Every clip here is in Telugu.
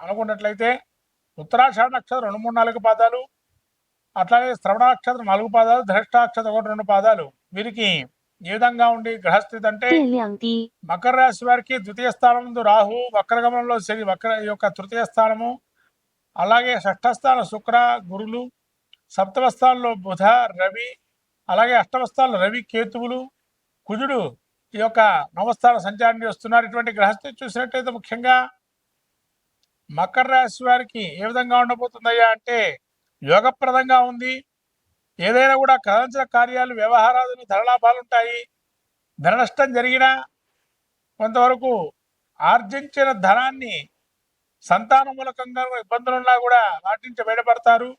అనుకున్నట్లయితే ఉత్తరాషాఢ నక్షత్రం రెండు మూడు నాలుగు పాదాలు అట్లాగే శ్రవణ నక్షత్రం నాలుగు పాదాలు ధృష్టాక్షత్రం ఒకటి రెండు పాదాలు. వీరికి ఏ విధంగా ఉండి గ్రహస్థితి అంటే మకర రాశి వారికి ద్వితీయ స్థానం రాహు వక్రగమనంలో శని వక్ర యొక్క తృతీయ స్థానము అలాగే షష్ఠస్థానం శుక్ర గురులు సప్తమ స్థానంలో బుధ రవి అలాగే అష్టమ స్థానంలో రవి కేతువులు కుజుడు ఈ యొక్క నవస్థాన సంచారాన్ని వస్తున్నారు. ఇటువంటి గ్రహస్థితి చూసినట్టయితే ముఖ్యంగా మకర రాశి వారికి ఏ విధంగా ఉండబోతుందయ్యా అంటే యోగప్రదంగా ఉంది. ఏదైనా కూడా కథించిన కార్యాలు వ్యవహారాలు ధనలాభాలు ఉంటాయి. ధన నష్టం జరిగినా కొంతవరకు ఆర్జించిన ధనాన్ని సంతాన మూలకంగా ఇబ్బందులున్నా కూడా వాటి నుంచి బయటపడతారు.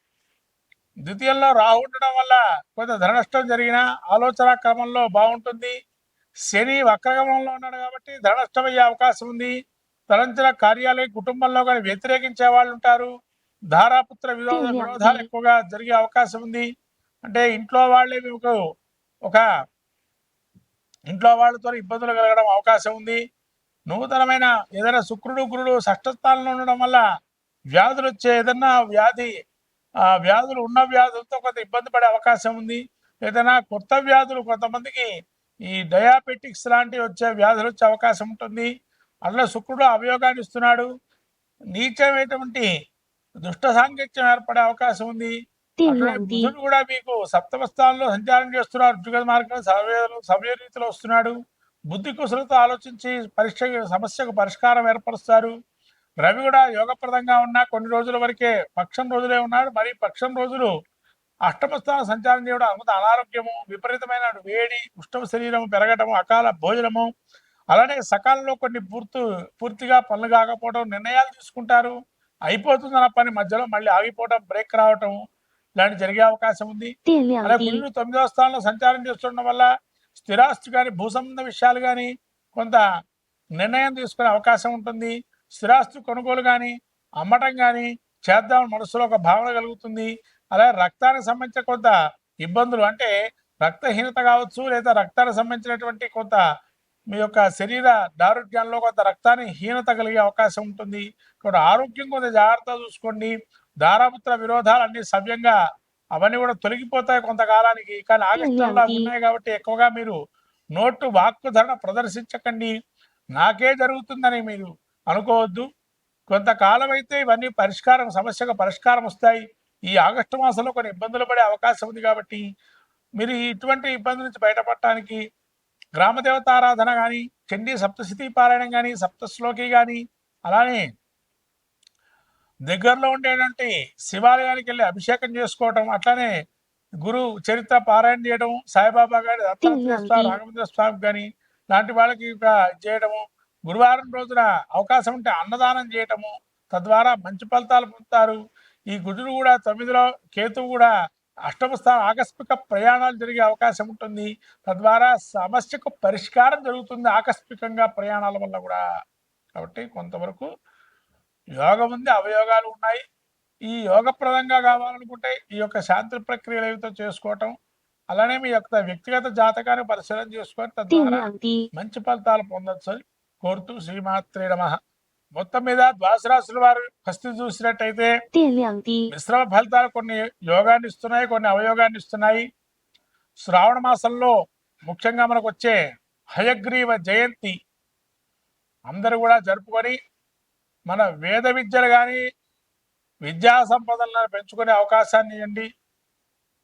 ద్వితీయంలో రాహు ఉండడం వల్ల కొంత ధన నష్టం జరిగినా ఆలోచన క్రమంలో బాగుంటుంది. శని వక్రగమంలో ఉన్నాడు కాబట్టి ధన నష్టం అయ్యే అవకాశం ఉంది. తలంచిన కార్యాలయ కుటుంబంలో కానీ వ్యతిరేకించే వాళ్ళు ఉంటారు. ధారాపుత్ర విరోధ. విరోధాలు ఎక్కువగా జరిగే అవకాశం ఉంది. అంటే ఇంట్లో వాళ్ళే మీకు ఒక ఇంట్లో వాళ్ళతో ఇబ్బందులు కలగడం అవకాశం ఉంది. నూతనమైన ఏదైనా శుక్రుడు గురుడు షష్ఠస్థానంలో ఉండడం వల్ల వ్యాధులు వచ్చే ఏదైనా వ్యాధి ఆ వ్యాధులు ఉన్న వ్యాధులతో కొంత ఇబ్బంది పడే అవకాశం ఉంది. ఏదైనా కొత్త వ్యాధులు కొంతమందికి ఈ డయాబెటిక్స్ లాంటివి వచ్చే వ్యాధులు వచ్చే అవకాశం ఉంటుంది. అందులో శుక్రుడు అభియోగాన్ని ఇస్తున్నాడు. నీచమైనటువంటి దుష్ట సాంగత్యం ఏర్పడే అవకాశం ఉంది. బుధుడు కూడా మీకు సప్తమ స్థానంలో సంచారం చేస్తున్నారు. జుగ మార్గం సవ్య రీతిలో వస్తున్నాడు. బుద్ధి కుశలతో ఆలోచించి పరీక్ష సమస్యకు పరిష్కారం ఏర్పరుస్తారు. రవి కూడా యోగప్రదంగా ఉన్నా కొన్ని రోజుల వరకే పక్షం రోజులే ఉన్నాడు. మరి పక్షం రోజులు అష్టమ స్థానం సంచారం చేయడం అనుమతి అనారోగ్యము విపరీతమైన వేడి ఉష్ణ శరీరము పెరగటము అకాల భోజనము అలానే సకాలంలో కొన్ని పూర్తి పూర్తిగా పనులు కాకపోవడం నిర్ణయాలు తీసుకుంటారు. అయిపోతుందన్న పని మధ్యలో మళ్ళీ ఆగిపోవడం బ్రేక్ రావటం ఇలాంటి జరిగే అవకాశం ఉంది. అలా గురుడు తొమ్మిదవ స్థానంలో సంచారం చేస్తుండడం వల్ల స్థిరాస్తి కానీ భూ సంబంధ విషయాలు కానీ కొంత నిర్ణయం తీసుకునే అవకాశం ఉంటుంది. స్థిరాస్తి కొనుగోలు కానీ అమ్మటం కానీ చేద్దాం మనసులో ఒక భావన కలుగుతుంది. అలాగే రక్తానికి సంబంధించిన కొంత ఇబ్బందులు అంటే రక్తహీనత కావచ్చు లేదా రక్తానికి సంబంధించినటువంటి కొంత మీ యొక్క శరీర దారుఢ్యంలో కొంత రక్తాన్ని హీనత కలిగే అవకాశం ఉంటుంది. కాబట్టి ఆరోగ్యం కొంత జాగ్రత్త చూసుకోండి. దారాపుత్ర విరోధాలు అన్ని సవ్యంగా అవన్నీ కూడా తొలగిపోతాయి కొంతకాలానికి. కానీ ఆగస్టులో ఉన్నాయి కాబట్టి ఎక్కువగా మీరు నోటు వాక్కు ధరణ ప్రదర్శించకండి. నాకే జరుగుతుందని మీరు అనుకోవద్దు. కొంతకాలం అయితే ఇవన్నీ పరిష్కారం సమస్యకు పరిష్కారం వస్తాయి. ఈ ఆగస్టు మాసంలో కొన్ని ఇబ్బందులు పడే అవకాశం ఉంది కాబట్టి మీరు ఇటువంటి ఇబ్బంది నుంచి బయటపడటానికి గ్రామదేవతారాధన కానీ చండీ సప్తశతి పారాయణం కానీ సప్తశ్లోకి కానీ అలానే దగ్గరలో ఉండేటువంటి శివాలయానికి వెళ్ళి అభిషేకం చేసుకోవటం అట్లానే గురు చరిత్ర పారాయణ చేయడం సాయిబాబా గారి దత్తాత్రేయ రాఘవేంద్ర స్వామి కానీ లాంటి వాళ్ళకి చేయడము గురువారం రోజున అవకాశం ఉంటే అన్నదానం చేయటము తద్వారా మంచి ఫలితాలు పొందుతారు. ఈ గుజుడు కూడా తొమ్మిదిలో కేతువు కూడా అష్టమ స్థానం ఆకస్మిక ప్రయాణాలు జరిగే అవకాశం ఉంటుంది. తద్వారా సమస్యకు పరిష్కారం జరుగుతుంది ఆకస్మికంగా ప్రయాణాల వల్ల కూడా. కాబట్టి కొంతవరకు యోగం ఉంది అవయోగాలు ఉన్నాయి. ఈ యోగప్రదంగా కావాలనుకుంటే ఈ యొక్క శాంతి ప్రక్రియలు ఏవితో చేసుకోవటం అలానే మీ యొక్క వ్యక్తిగత జాతకాన్ని పరిశీలన చేసుకొని తద్వారా మంచి ఫలితాలు పొందొచ్చు అని కోరుతూ శ్రీమాత్రే నమ. మొత్తం మీద ద్వాసరాశుల వారు ఫస్ట్ చూసినట్టయితే మిశ్రమ ఫలితాలు కొన్ని యోగాన్ని ఇస్తున్నాయి కొన్ని అవయోగాన్ని ఇస్తున్నాయి. శ్రావణ మాసంలో ముఖ్యంగా మనకు వచ్చే హయగ్రీవ జయంతి అందరూ కూడా జరుపుకొని మన వేద విద్యలు కానీ విద్యా సంపదలను పెంచుకునే అవకాశాన్ని ఇవ్వండి.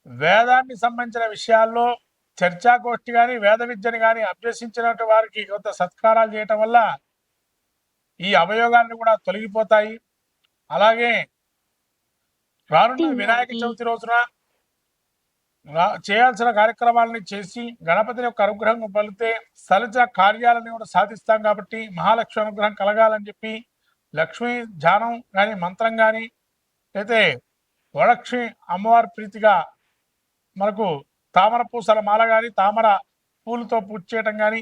వేదానికి సంబంధించిన విషయాల్లో చర్చాగోష్ఠి కానీ వేద విద్యను కానీ అభ్యసించినటువంటి వారికి కొంత సత్కారాలు చేయటం వల్ల ఈ అవయోగాన్ని కూడా తొలగిపోతాయి. అలాగే రానున్న వినాయక చవితి రోజున చేయాల్సిన కార్యక్రమాలని చేసి గణపతిని యొక్క అనుగ్రహం పలితే సలిత కార్యాలను కూడా సాధిస్తాం కాబట్టి మహాలక్ష్మి అనుగ్రహం కలగాలని చెప్పి లక్ష్మీ ధ్యానం కానీ మంత్రం కానీ అయితే వరలక్ష్మి అమ్మవారి ప్రీతిగా మనకు తామర పూసల మాల కానీ తామర పూలతో పూజ చేయటం కానీ